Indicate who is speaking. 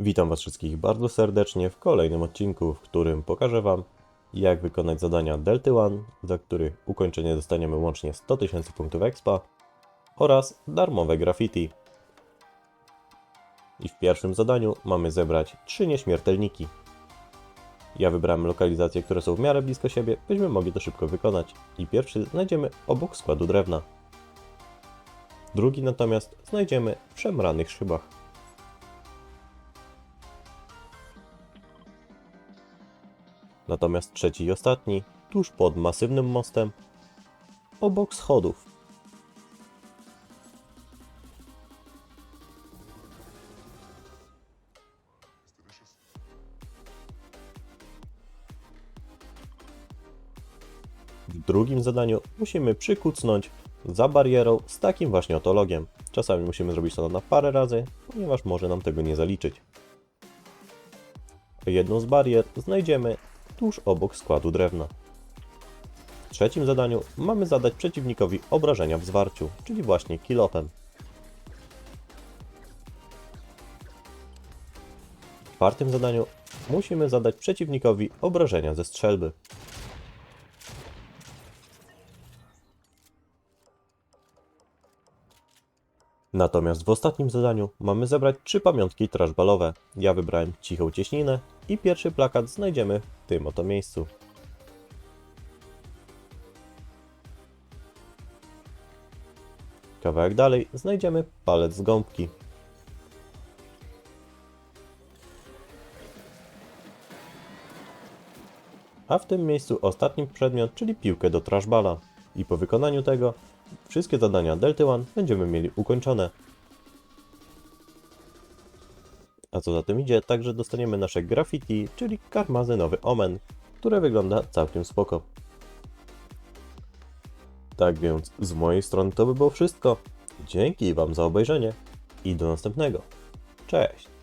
Speaker 1: Witam Was wszystkich bardzo serdecznie w kolejnym odcinku, w którym pokażę Wam, jak wykonać zadania Delty One, za których ukończenie dostaniemy łącznie 100 tysięcy punktów expa oraz darmowe graffiti. I w pierwszym zadaniu mamy zebrać 3 nieśmiertelniki. Ja wybrałem lokalizacje, które są w miarę blisko siebie, byśmy mogli to szybko wykonać. I pierwszy znajdziemy obok składu drewna. Drugi natomiast znajdziemy w szemranych szybach. Natomiast trzeci i ostatni, tuż pod masywnym mostem, obok schodów. W drugim zadaniu musimy przykucnąć za barierą z takim właśnie oto logiem. Czasami musimy zrobić to na parę razy, ponieważ może nam tego nie zaliczyć. Jedną z barier znajdziemy tuż obok składu drewna. W trzecim zadaniu mamy zadać przeciwnikowi obrażenia w zwarciu, czyli właśnie kilofem. W czwartym zadaniu musimy zadać przeciwnikowi obrażenia ze strzelby. Natomiast w ostatnim zadaniu mamy zebrać trzy pamiątki trashballowe. Ja wybrałem cichą cieśninę i pierwszy plakat znajdziemy w tym oto miejscu. Kawałek dalej znajdziemy palec z gąbki. A w tym miejscu ostatni przedmiot, czyli piłkę do trashballa. I po wykonaniu tego wszystkie zadania Delty One będziemy mieli ukończone. A co za tym idzie, także dostaniemy nasze graffiti, czyli karmazynowy omen, które wygląda całkiem spoko. Tak więc z mojej strony to by było wszystko. Dzięki Wam za obejrzenie i do następnego. Cześć!